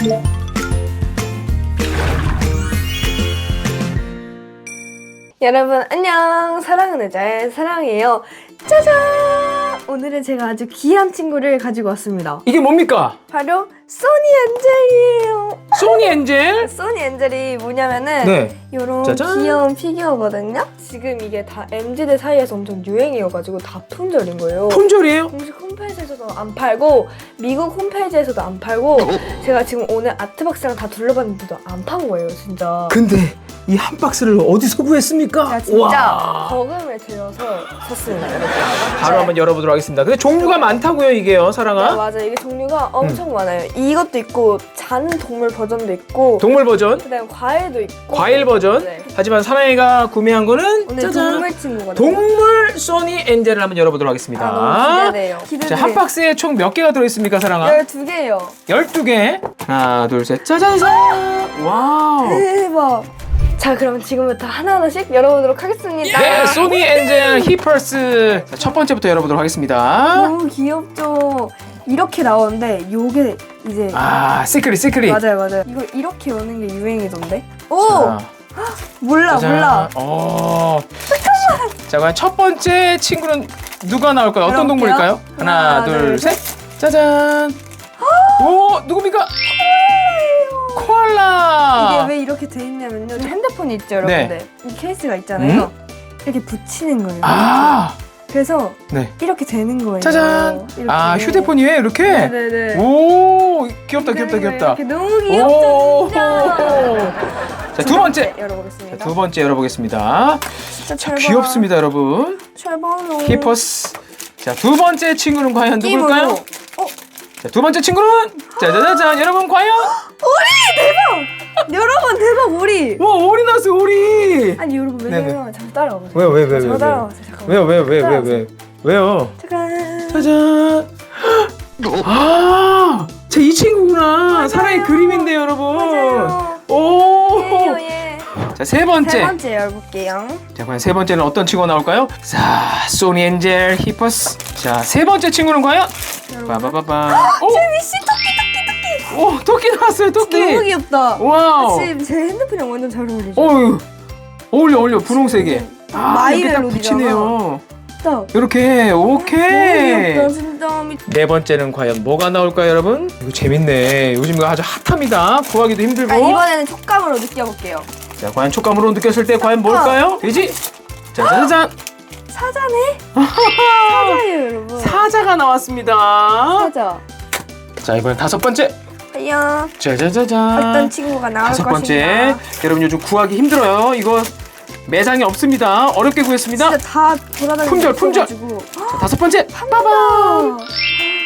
Yeah. 여러분 안녕 사랑은 의자의 사랑이에요 짜잔 오늘은 제가 아주 귀한 친구를 가지고 왔습니다 이게 뭡니까? 바로 소니 엔젤이에요 소니 엔젤? 소니 엔젤이 뭐냐면은 네. 이런 짜잔. 귀여운 피규어거든요 지금 이게 다 MZ들 사이에서 엄청 유행이어가지고 다 품절인 거예요 품절이에요? 공식 홈페이지에서도 안 팔고 미국 홈페이지에서도 안 팔고 제가 지금 오늘 아트박스랑 다 둘러봤는데도 안 판 거예요 진짜 근데 이 한 박스를 어디서 구했습니까? 제가 진짜 와. 버금을 들여서 샀습니다 바로 한번 열어보도록 하겠습니다. 근데 종류가 많다고요, 이게요, 네, 사랑아? 맞아 이게 종류가 엄청 많아요 이것도 있고 잔 동물 버전도 있고 동물 버전, 그다음 과일도 있고 과일 버전. 네. 하지만 사랑이가 구매한 거는 오늘 짜잔. 동물 친구거든요 동물 소니 엔젤을 한번 열어보도록 하겠습니다. 아, 너무 기대돼요 자, 한 박스에 총 몇 개가 들어있습니까, 사랑아? 12개예요 12개. 하나, 둘, 셋. 짜잔! 와우. 대박 자 그럼 지금부터 하나하나씩 열어보도록 하겠습니다 네, 소니 엔젤 히퍼스. 자, 첫 번째부터 열어보도록 하겠습니다. 너무 귀엽죠 이렇게 나오는데 요게 이제 아, 시크릿, 시크릿. 맞아요 맞아요 이거 이렇게 여는 게 유행이던데 오 자, 몰라 짜잔. 몰라 어. 자, 과연 첫 번째 친구는 누가 나올까요? 어떤. 동물일까요? 하나, 하나, 둘, 둘, 셋. 짜잔. 오, 누굽니까? 코알라. 이게 왜 이렇게 돼 있냐면요. 저 핸드폰 있죠, 여러분들. 이 케이스가 있잖아요. 이렇게 붙이는 거예요. 음? 아, 그래서 네. 이렇게 되는 거예요. 짜잔. 이렇게. 아, 휴대폰이에요, 이렇게? 네네네. 오, 귀엽다, 귀엽다, 이렇게 귀엽다. 너무 오. 귀엽죠, 진짜. 자, 두 번째. 열어보겠습니다. 두 번째 열어보겠습니다. 진짜 자. 귀엽습니다, 여러분. 잘 봐요. 히퍼스. 자, 두 번째 친구는 과연. 누굴까요? 어, 자, 두 번째 친구는 짜자자잔, 여러분 과연? 여러분 대박 오리. 와, 아니 여러분 왜냐면 잠깐 따라와 보세요. 왜, 왜, 왜, 왜, 저 왜? 따라와보세요. 잠깐만. 왜요, 왜, 왜, 왜, 왜? 왜요? 잠깐. 짜잔. 아, 자, 이 친구구나. 사랑의 그림인데요, 여러분. 맞아요. 오. 예요 예. 자, 세 번째. 세 번째 열어볼게요. 자, 과연 세 번째는 어떤 친구가 나올까요? 자, 소니 엔젤 히퍼스. 자, 세 번째 친구는 과연? 빠바바바. 오, 미씨 토끼 토끼 토끼. 오, 토끼 나왔어요, 토끼. 너무 귀엽다. 와우. 지금 제 핸드폰이랑 완전 잘 어울리죠? 어유. 어울려, 어울려. 분홍색에. 아, 마이 이렇게 딱 멜로디잖아. 붙이네요. 딱. 이렇게 오케이. 귀엽다 진짜 미... 네 번째는 과연 뭐가 나올까요, 여러분? 이거 재밌네. 요즘 이거 아주 핫합니다. 구하기도 힘들고. 아, 이번에는 촉감으로 느껴볼게요. 자, 과연 촉감으로 느꼈을 때 과연 뭘까요? 돼지. 짜자잔. 사자네? 사자예요 여러분. 사자가 나왔습니다. 사자. 자, 이번엔 다섯 번째. 과연 짜자자잔. 어떤 친구가 나올 다섯 것인가. 번째. 여러분 요즘 구하기 힘들어요. 이거 매장이 없습니다. 어렵게 구했습니다. 진짜 다 돌아다니고 품절, 품절. 있어가지고. 자, 다섯 번째. 빠밤.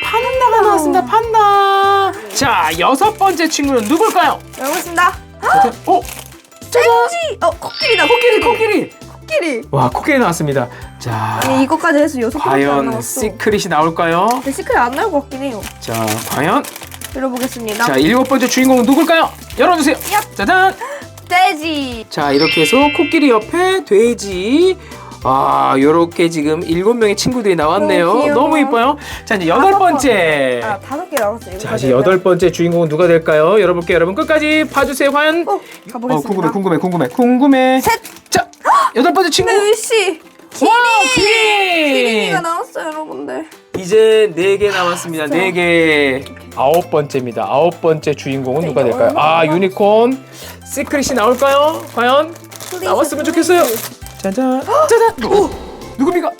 판다가 나왔습니다. 판다. 자, 여섯 번째 친구는 누굴까요? 열어보겠습니다. 오, 왠지 어 코끼리다 코끼리, 코끼리. 코끼리. 와, 코끼리 나왔습니다. 자, 아니 이거까지 해서 여섯 개밖에 안 과연 나왔어. 시크릿이 나올까요? 근데 시크릿 안 나올 것 같긴 해요. 자, 과연? 열어보겠습니다. 자, 일곱 번째 주인공은 누굴까요? 열어주세요. 짜잔. 돼지. 자, 이렇게 해서 코끼리 옆에 돼지. 아, 요렇게 지금 일곱 명의 친구들이 나왔네요. 너무 귀여워. 이뻐요. 자, 이제 여덟 다섯 번째. 아 다섯 개 나왔어요. 자, 이제 여덟 번째 주인공은 누가 될까요? 열어볼게요. 여러분 끝까지 봐주세요. 과연? 어 가보겠습니다. 어, 궁금해, 궁금해, 궁금해, 궁금해. 셋. 자, 여덟 번째 친구. 네, 씨. 와, 기린. 키링이가 나왔어요, 여러분들. 이제 네 개 남았습니다. 네 개. 아홉 번째입니다. 아홉 번째 주인공은 누가 이거 될까요? 아, 유니콘. 시크릿이 나올까요? 과연? 나왔으면 좋겠어요. 짜잔. 짜잔. 오, 누굽니까?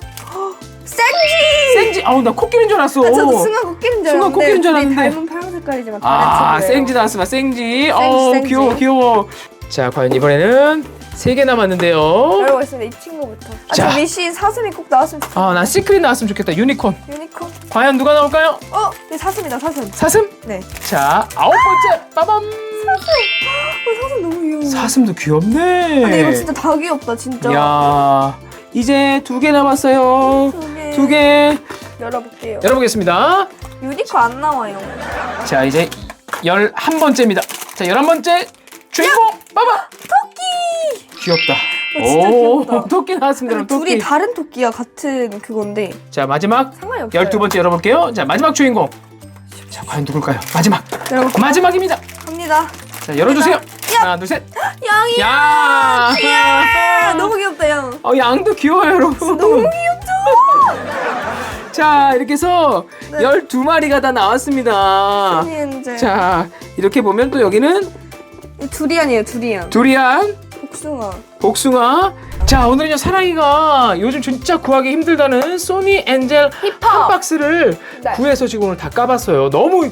생쥐. 생지. 아우, 나 코끼리인 줄 알았어. 아, 저도 승한 코끼리인 줄 알았는데 코끼리인 줄 알았는데. 닮은 파란 색깔이지만 아, 다른 친구예요. 생지 나왔습니다. 생지. 어, 생지. 귀여워, 귀여워. 자, 과연 이번에는 세 개 남았는데요. 열어보겠습니다. 이 친구부터. 아, 자. 저 미시 사슴이 꼭 나왔으면 좋겠다. 아, 난 시크릿 나왔으면 좋겠다. 유니콘. 유니콘. 과연 누가 나올까요? 어, 네 사슴이다, 사슴. 사슴? 네. 자, 아홉 번째. 빠밤. 어, 사슴 너무 귀여워. 사슴도 귀엽네. 아, 근데 이거 진짜 다 귀엽다, 진짜. 야, 이제 두 개 남았어요. 두 개. 두 개. 열어볼게요. 열어보겠습니다. 유니콘 안 나와요. 자, 이제 열한 번째입니다. 자, 열한 번째 주인공 빠밤. 귀엽다. 어, 진짜 귀엽다. 토끼 나왔습니다. 근데 여러분, 둘이 토끼. 다른 토끼야 같은 그건데 자, 마지막 상관이 없어요. 열두 번째 열어볼게요. 자, 마지막 주인공. 자, 과연 누굴까요? 마지막. 여러분 마지막입니다. 갑니다. 자 열어주세요. 하나 둘 셋. 양이 야. 아, 너무 귀엽다 양. 어 양도 귀여워요 여러분. 너무 귀엽죠? 자 이렇게 해서 네. 12마리가 다 나왔습니다. 이제 자 이렇게 보면 또 여기는 두리안이에요 두리안. 두리안, 복숭아. 복숭아. 자 오늘은요 사랑이가 요즘 진짜 구하기 힘들다는 소니 엔젤 힙합. 한 박스를 네. 구해서 지금 오늘 다 까봤어요. 너무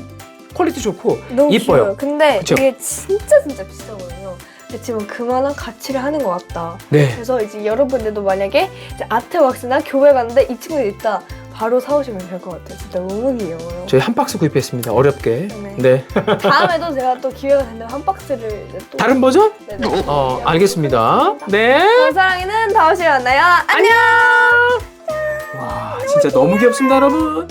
퀄리티 좋고 너무 이뻐요. 귀여워요. 근데 그쵸? 이게 진짜 진짜 비싸거든요. 근데 지금 그만한 가치를 하는 것 같다. 네. 그래서 이제 여러분들도 만약에 이제 아트웍스나 교회 갔는데 이 친구들 있다. 바로 사오시면 될 것 같아요. 진짜 너무 귀여워요. 저희 한 박스 구입했습니다. 어렵게. 네. 네. 다음에도 제가 또 기회가 된다면 한 박스를 이제 또 다른 버전? 네네. 어 알겠습니다. 네. 그럼 사랑이는 다음 시간에 만나요. 안녕. 와 진짜 너무 귀엽습니다 여러분.